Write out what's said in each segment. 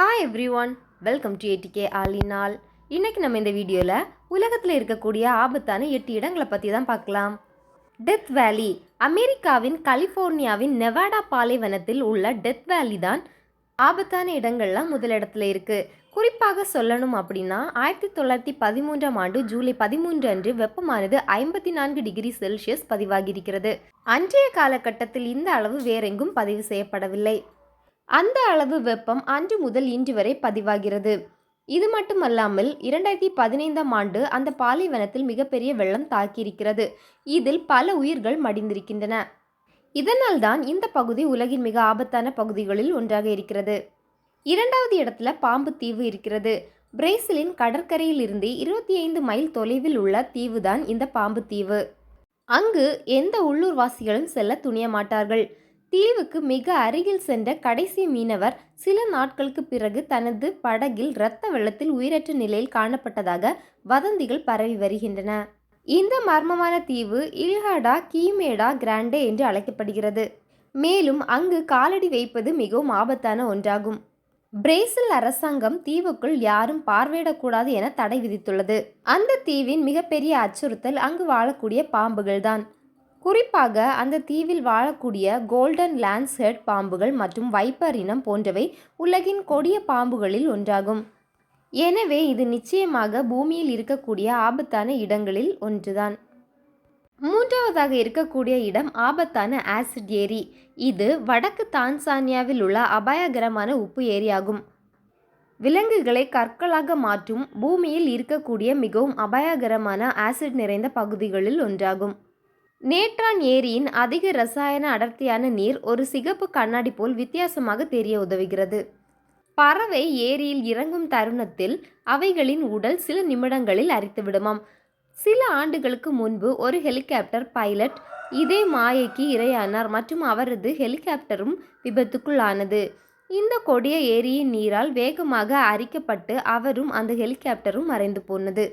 Hi everyone welcome to ATK ஆலினால் இன்றைக்கி நம்ம இந்த வீடியோவில் உலகத்தில் இருக்கக்கூடிய ஆபத்தான எட்டு இடங்களை பற்றி தான் பார்க்கலாம். டெத் வேலி அமெரிக்காவின் கலிஃபோர்னியாவின் நெவாடா பாலைவனத்தில் உள்ள டெத் வேலி தான் ஆபத்தான இடங்கள்லாம் முதலிடத்தில் இருக்குது குறிப்பாக சொல்லணும் அப்படின்னா ஆயிரத்தி தொள்ளாயிரத்தி பதிமூன்றாம் ஆண்டு ஜூலை பதிமூன்று அன்று வெப்பமானது ஐம்பத்தி நான்கு டிகிரி செல்சியஸ் பதிவாகியிருக்கிறது. அன்றைய காலகட்டத்தில் இந்த அளவு வேறெங்கும் பதிவு செய்யப்படவில்லை. அந்த அளவு வெப்பம் அன்று முதல் இன்று வரை பதிவாகிறது. இது மட்டுமல்லாமல் இரண்டாயிரத்தி பதினைந்தாம் ஆண்டு அந்த பாலைவனத்தில் மிகப்பெரிய வெள்ளம் தாக்கியிருக்கிறது. இதில் பல உயிர்கள் மடிந்திருக்கின்றன. இதனால்தான் இந்த பகுதி உலகின் மிக ஆபத்தான பகுதிகளில் ஒன்றாக இருக்கிறது. இரண்டாவது இடத்துல பாம்பு தீவு இருக்கிறது. பிரேசிலின் கடற்கரையிலிருந்து இருபத்தி ஐந்து மைல் தொலைவில் உள்ள தீவுதான் இந்த பாம்பு தீவு. அங்கு எந்த உள்ளூர்வாசிகளும் செல்ல துணிய மாட்டார்கள். தீவுக்கு மிக அருகில் சென்ற கடைசி மீனவர் சில நாட்களுக்கு பிறகு தனது படகில் இரத்த வெள்ளத்தில் உயிரற்ற நிலையில் காணப்பட்டதாக வதந்திகள் பரவி வருகின்றன. இந்த மர்மமான தீவு இல்ஹாடா கீமேடா கிராண்டே என்று அழைக்கப்படுகிறது. மேலும் அங்கு காலடி வைப்பது மிகவும் ஆபத்தான ஒன்றாகும். பிரேசில் அரசாங்கம் தீவுக்குள் யாரும் பார்வையிடக்கூடாது என தடை விதித்துள்ளது. அந்த தீவின் மிகப்பெரிய அச்சுறுத்தல் அங்கு வாழக்கூடிய பாம்புகள்தான். குறிப்பாக அந்த தீவில் வாழக்கூடிய கோல்டன் லான்ஸ் ஹெட் பாம்புகள் மற்றும் வைப்பர் இனம் போன்றவை உலகின் கொடிய பாம்புகளில் ஒன்றாகும். எனவே இது நிச்சயமாக பூமியில் இருக்கக்கூடிய ஆபத்தான இடங்களில் ஒன்றுதான். மூன்றாவதாக இருக்கக்கூடிய இடம் ஆபத்தான ஆசிட் ஏரி. இது வடக்கு தான்சானியாவில் உள்ள அபாயகரமான உப்பு ஏரியாகும். விலங்குகளை கற்களாக மாற்றும் பூமியில் இருக்கக்கூடிய மிகவும் அபாயகரமான ஆசிட் நிறைந்த பகுதிகளில் ஒன்றாகும். நேற்றான் ஏரியின் அதிக ரசாயன அடர்த்தியான நீர் ஒரு சிகப்பு கண்ணாடி போல் வித்தியாசமாக தெரிய உதவுகிறது. பறவை ஏரியில் இறங்கும் தருணத்தில் அவைகளின் உடல் சில நிமிடங்களில் அரித்து விடுமாம். சில ஆண்டுகளுக்கு முன்பு ஒரு ஹெலிகாப்டர் பைலட் இதே மாயைக்கு இரையானார் மற்றும் அவரது ஹெலிகாப்டரும் விபத்துக்குள்ளானது. இந்த கொடிய ஏரியின் நீரால் வேகமாக அரிக்கப்பட்டு அவரும் அந்த ஹெலிகாப்டரும் மறைந்து போனது.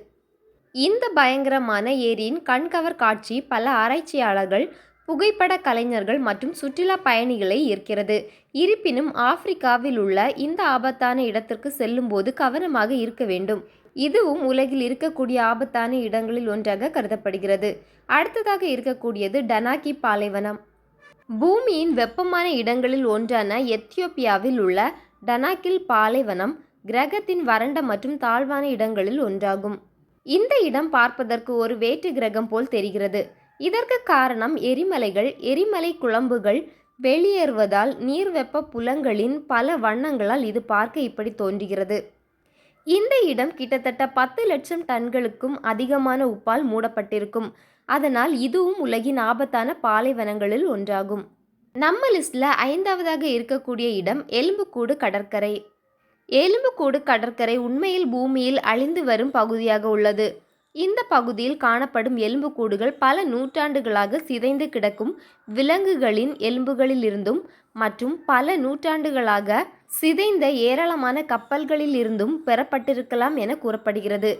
இந்த பயங்கரமான ஏரியின் கண்கவர் காட்சி பல ஆராய்ச்சியாளர்கள் புகைப்பட கலைஞர்கள் மற்றும் சுற்றுலா பயணிகளை ஈர்க்கிறது. இருப்பினும் ஆப்பிரிக்காவில் உள்ள இந்த ஆபத்தான இடத்திற்கு செல்லும்போது கவனமாக இருக்க வேண்டும். இதுவும் உலகில் இருக்கக்கூடிய ஆபத்தான இடங்களில் ஒன்றாக கருதப்படுகிறது. அடுத்ததாக இருக்கக்கூடியது டனாக்கி பாலைவனம். பூமியின் வெப்பமான இடங்களில் ஒன்றான எத்தியோப்பியாவில் உள்ள டனாக்கில் பாலைவனம் கிரகத்தின் வறண்ட மற்றும் தாழ்வான இடங்களில் ஒன்றாகும். இந்த இடம் பார்ப்பதற்கு ஒரு வேற்று கிரகம் போல் தெரிகிறது. இதற்கு காரணம் எரிமலைகள் எரிமலை குழம்புகள் வெளியேறுவதால் நீர்வெப்ப புலங்களின் பல வண்ணங்களால் இது பார்க்க இப்படி தோன்றுகிறது. இந்த இடம் கிட்டத்தட்ட பத்து லட்சம் டன்களுக்கும் அதிகமான உப்பால் மூடப்பட்டிருக்கும். அதனால் இதுவும் உலகின் ஆபத்தான பாலைவனங்களில் ஒன்றாகும். நம்ம லிஸ்டில் ஐந்தாவதாக இருக்கக்கூடிய இடம் எலும்புக்கூடு கடற்கரை. எலும்புக்கூடு கடற்கரை உண்மையில் பூமியில் அழிந்து வரும் பகுதியாக உள்ளது. இந்த பகுதியில் காணப்படும் எலும்புக்கூடுகள் பல நூற்றாண்டுகளாக சிதைந்து கிடக்கும் விலங்குகளின் எலும்புகளிலிருந்தும் மற்றும் பல நூற்றாண்டுகளாக சிதைந்த ஏராளமான கப்பல்களில் இருந்தும் பெறப்பட்டிருக்கலாம் என கூறப்படுகிறது.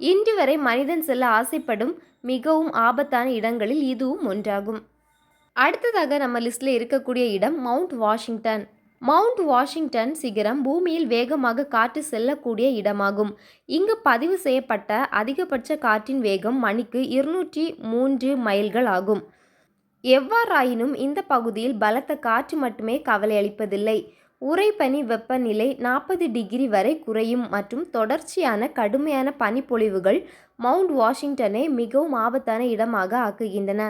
இன்று வரை மனிதன் செல்ல ஆசைப்படும் மிகவும் ஆபத்தான இடங்களில் இதுவும் ஒன்றாகும். அடுத்ததாக நம்ம லிஸ்டில் இருக்கக்கூடிய இடம் மவுண்ட் வாஷிங்டன். மவுண்ட் வாஷிங்டன் சிகரம் பூமியில் வேகமாக காற்று செல்லக்கூடிய இடமாகும். இங்கு பதிவு செய்யப்பட்ட அதிகபட்ச காற்றின் வேகம் மணிக்கு இருநூற்றி மூன்று மைல்கள் ஆகும். எவ்வாறாயினும் இந்த பகுதியில் பலத்த காற்று மட்டுமே கவலையளிப்பதில்லை உறைபனி வெப்பநிலை நாற்பது டிகிரி வரை குறையும் மற்றும் தொடர்ச்சியான கடுமையான பனிப்பொழிவுகள் மவுண்ட் வாஷிங்டனை மிகவும் ஆபத்தான இடமாக ஆக்குகின்றன.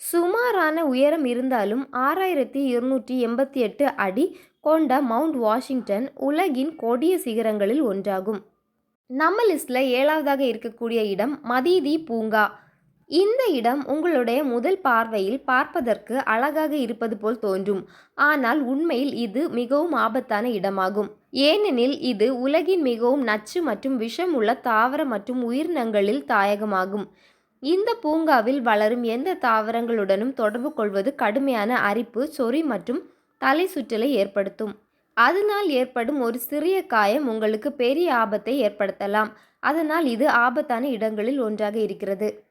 சுமாரான உயரம் இருந்தாலும் ஆறாயிரத்தி இருநூற்றி எண்பத்தி எட்டு அடி கொண்ட மவுண்ட் வாஷிங்டன் உலகின் கொடிய சிகரங்களில் ஒன்றாகும். நம்ம லிஸ்டில் ஏழாவதாக இருக்கக்கூடிய இடம் மதீதி பூங்கா. இந்த இடம் உங்களுடைய முதல் பார்வையில் பார்ப்பதற்கு அழகாக இருப்பது போல் தோன்றும். ஆனால் உண்மையில் இது மிகவும் ஆபத்தான இடமாகும். ஏனெனில் இது உலகின் மிகவும் நச்சு மற்றும் விஷம் உள்ள தாவர மற்றும் உயிரினங்களில் தாயகமாகும். இந்த பூங்காவில் வளரும் எந்த தாவரங்களுடனும் தொடர்பு கொள்வது கடுமையான அரிப்பு சொறி மற்றும் தலை சுற்றலை ஏற்படுத்தும். அதனால் ஏற்படும் ஒரு சிறிய காயம் உங்களுக்கு பெரிய ஆபத்தை ஏற்படுத்தலாம். அதனால் இது ஆபத்தான இடங்களில் ஒன்றாக இருக்கிறது.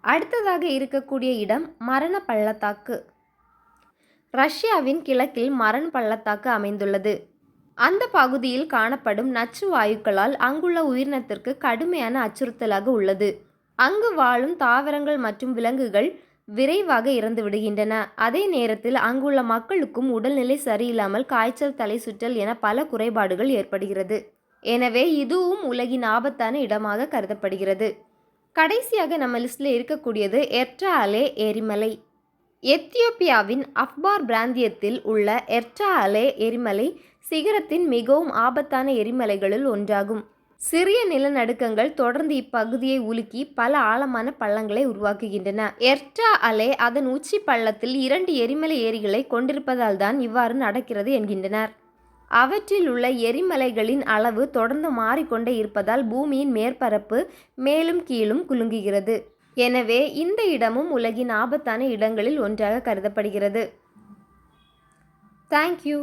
அடுத்ததாக இருக்கக்கூடிய இடம் மரண பள்ளத்தாக்கு ரஷ்யாவின் கிழக்கில் மரண பள்ளத்தாக்கு அமைந்துள்ளது. அந்த பகுதியில் காணப்படும் நச்சு வாயுக்களால் அங்குள்ள உயிரினத்திற்கு கடுமையான அச்சுறுத்தலாக உள்ளது. அங்கு வாழும் தாவரங்கள் மற்றும் விலங்குகள் விரைவாக இறந்து விடுகின்றன. அதே நேரத்தில் அங்குள்ள மக்களுக்கும் உடல்நிலை சரியில்லாமல் காய்ச்சல் தலை சுற்றல் என பல குறைபாடுகள் ஏற்படுகிறது. எனவே இதுவும் உலகின் ஆபத்தான இடமாக கருதப்படுகிறது. கடைசியாக நம்ம லிஸ்ட்டில் இருக்கக்கூடியது எர்ட்ரா அலே எரிமலை. எத்தியோப்பியாவின் அஃபார் பிராந்தியத்தில் உள்ள எர்ட்ரா அலே எரிமலை சிகரத்தின் மிகவும் ஆபத்தான எரிமலைகளில் ஒன்றாகும். சிறிய நிலநடுக்கங்கள் தொடர்ந்து இப்பகுதியை உலுக்கி பல ஆழமான பள்ளங்களை உருவாக்குகின்றன. எர்டா அலே அதன் உச்சி பள்ளத்தில் இரண்டு எரிமலை ஏரிகளை கொண்டிருப்பதால் தான் இவ்வாறு நடக்கிறது என்கின்றனர். அவற்றில் உள்ள எரிமலைகளின் அளவு தொடர்ந்து மாறிக்கொண்டே இருப்பதால் பூமியின் மேற்பரப்பு மேலும் கீழும் குலுங்குகிறது. எனவே இந்த இடமும் உலகின் ஆபத்தான இடங்களில் ஒன்றாக கருதப்படுகிறது. தேங்க்யூ